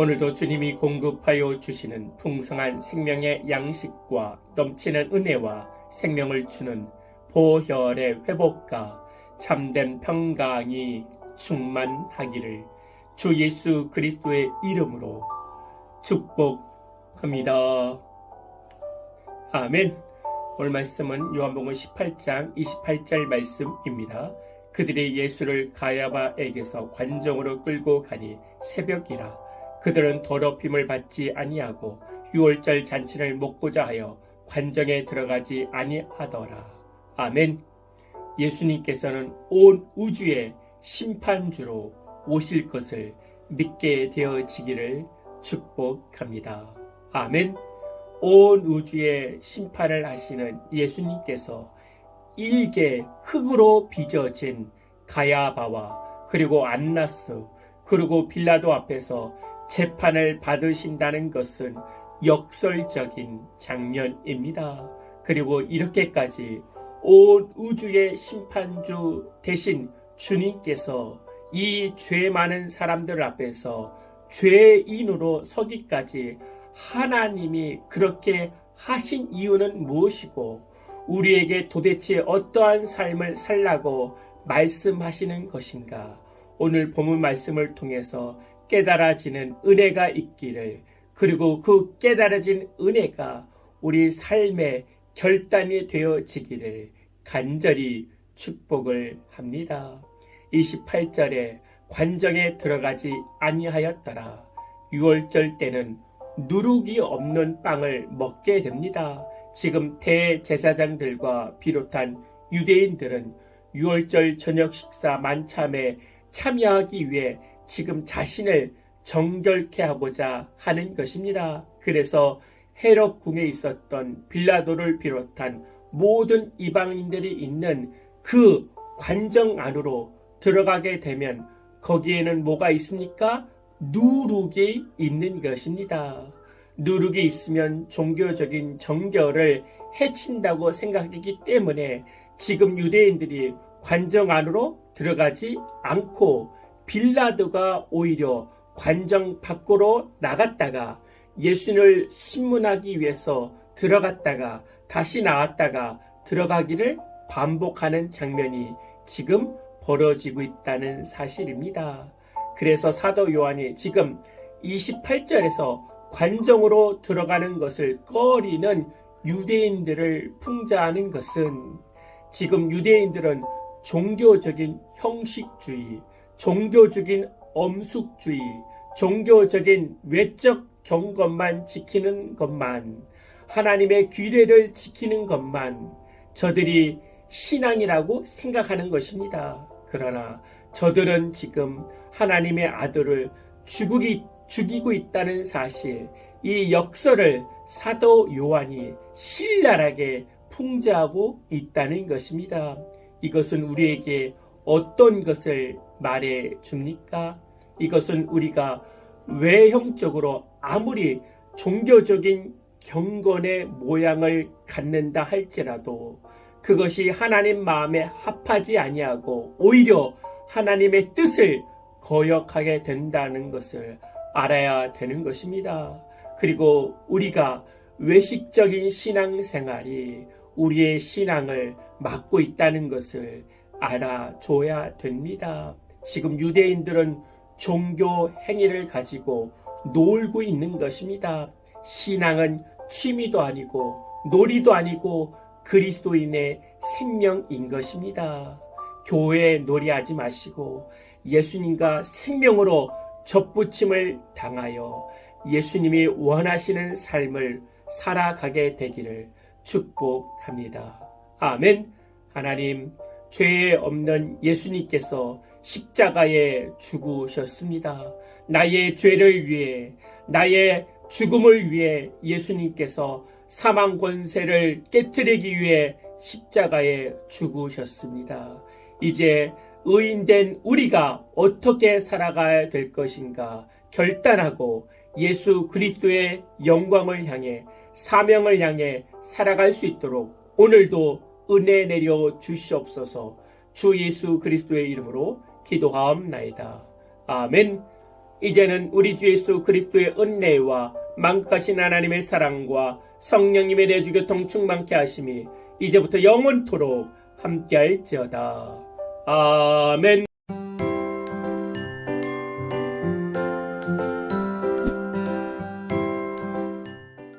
오늘도 주님이 공급하여 주시는 풍성한 생명의 양식과 넘치는 은혜와 생명을 주는 보혈의 회복과 참된 평강이 충만하기를 주 예수 그리스도의 이름으로 축복합니다. 아멘. 오늘 말씀은 요한복음 18장 28절 말씀입니다. 그들이 예수를 가야바에게서 관정으로 끌고 가니 새벽이라 그들은 더럽힘을 받지 아니하고 유월절 잔치를 먹고자 하여 관정에 들어가지 아니하더라. 아멘. 예수님께서는 온 우주의 심판주로 오실 것을 믿게 되어지기를 축복합니다. 아멘. 온 우주의 심판을 하시는 예수님께서 일개 흙으로 빚어진 가야바와 그리고 안나스 그리고 빌라도 앞에서 재판을 받으신다는 것은 역설적인 장면입니다. 그리고 이렇게까지 온 우주의 심판주 대신 주님께서 이 죄 많은 사람들 앞에서 죄인으로 서기까지 하나님이 그렇게 하신 이유는 무엇이고 우리에게 도대체 어떠한 삶을 살라고 말씀하시는 것인가? 오늘 본문 말씀을 통해서 깨달아지는 은혜가 있기를 그리고 그 깨달아진 은혜가 우리 삶의 결단이 되어지기를 간절히 축복을 합니다. 28절에 관정에 들어가지 아니하였더라. 6월절 때는 누룩이 없는 빵을 먹게 됩니다. 지금 대제사장들과 비롯한 유대인들은 6월절 저녁 식사 만참에 참여하기 위해 지금 자신을 정결케 하고자 하는 것입니다. 그래서 헤롯 궁에 있었던 빌라도를 비롯한 모든 이방인들이 있는 그 관정 안으로 들어가게 되면 거기에는 뭐가 있습니까? 누룩이 있는 것입니다. 누룩이 있으면 종교적인 정결을 해친다고 생각하기 때문에 지금 유대인들이 관정 안으로 들어가지 않고 빌라도가 오히려 관정 밖으로 나갔다가 예수를 신문하기 위해서 들어갔다가 다시 나왔다가 들어가기를 반복하는 장면이 지금 벌어지고 있다는 사실입니다. 그래서 사도 요한이 지금 28절에서 관정으로 들어가는 것을 꺼리는 유대인들을 풍자하는 것은 지금 유대인들은 종교적인 형식주의, 종교적인 엄숙주의, 종교적인 외적 경건만 지키는 것만, 하나님의 규례를 지키는 것만 저들이 신앙이라고 생각하는 것입니다. 그러나 저들은 지금 하나님의 아들을 죽이기, 죽이고 있다는 사실, 이 역설을 사도 요한이 신랄하게 풍자하고 있다는 것입니다. 이것은 우리에게 어떤 것을 말해 줍니까? 이것은 우리가 외형적으로 아무리 종교적인 경건의 모양을 갖는다 할지라도 그것이 하나님 마음에 합하지 아니하고 오히려 하나님의 뜻을 거역하게 된다는 것을 알아야 되는 것입니다. 그리고 우리가 외식적인 신앙생활이 우리의 신앙을 막고 있다는 것을 알아줘야 됩니다. 지금 유대인들은 종교 행위를 가지고 놀고 있는 것입니다. 신앙은 취미도 아니고 놀이도 아니고 그리스도인의 생명인 것입니다. 교회에 놀이하지 마시고 예수님과 생명으로 접붙임을 당하여 예수님이 원하시는 삶을 살아가게 되기를 축복합니다. 아멘. 하나님, 죄 없는 예수님께서 십자가에 죽으셨습니다. 나의 죄를 위해, 나의 죽음을 위해 예수님께서 사망 권세를 깨뜨리기 위해 십자가에 죽으셨습니다. 이제 의인된 우리가 어떻게 살아가야 될 것인가 결단하고 예수 그리스도의 영광을 향해 사명을 향해 살아갈 수 있도록 오늘도 은혜 내려 주시옵소서 주 예수 그리스도의 이름으로 기도하옵나이다. 아멘. 이제는 우리 주 예수 그리스도의 은혜와 만극하신 하나님의 사랑과 성령님의 내주교통 충만케 하심이 이제부터 영원토록 함께할지어다. 아멘.